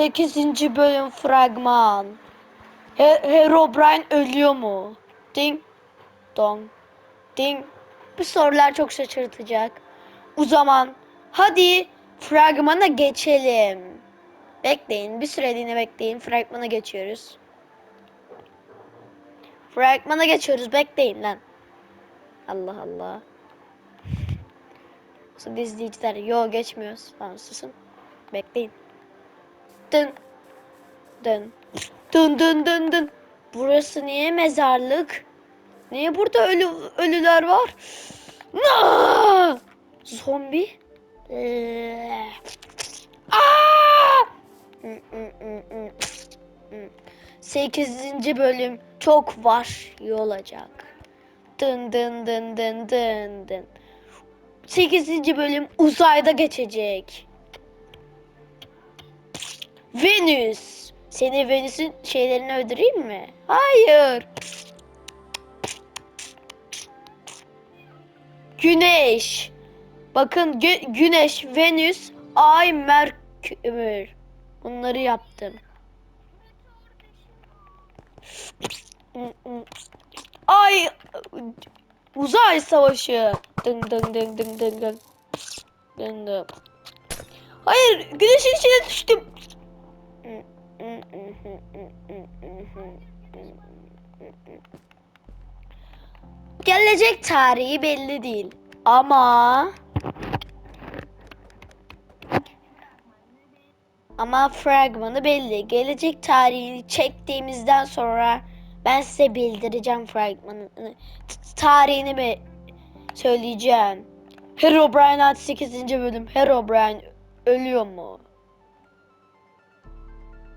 8. bölüm fragman. He Herobrine ölüyor mu? Ding dong. Ding. Bu sorular çok şaşırtacak. O zaman hadi fragmana geçelim. Bekleyin. Bir süreliğine bekleyin. Fragmana geçiyoruz. Fragmana geçiyoruz. Bekleyin lan. Allah Allah. Şimdi izleyiciler yo geçmiyoruz. Tamam susun. Bekleyin. Dın. Dın. Dın dın dın dın. Burası niye mezarlık? Niye burada ölü ölüler var? Aa! Zombi? Ee. Sekizinci bölüm çok vahşi olacak. Dın dın dın dın dın dın. Sekizinci bölüm uzayda geçecek. Venüs. Seni Venüs'ün şeylerini öldüreyim mi? Hayır. Güneş. Bakın gü- Güneş, Venüs, Ay, Merkür. Bunları yaptım. Ay uzay savaşı. Dın dın dın dın dın dın. Dın. Hayır, güneşin içine düştüm. Gelecek tarihi belli değil. Ama ama fragmanı belli. Gelecek tarihini çektiğimizden sonra ben size bildireceğim fragmanın t- tarihini mi söyleyeceğim. Herobrine 8. bölüm. Herobrine ölüyor mu?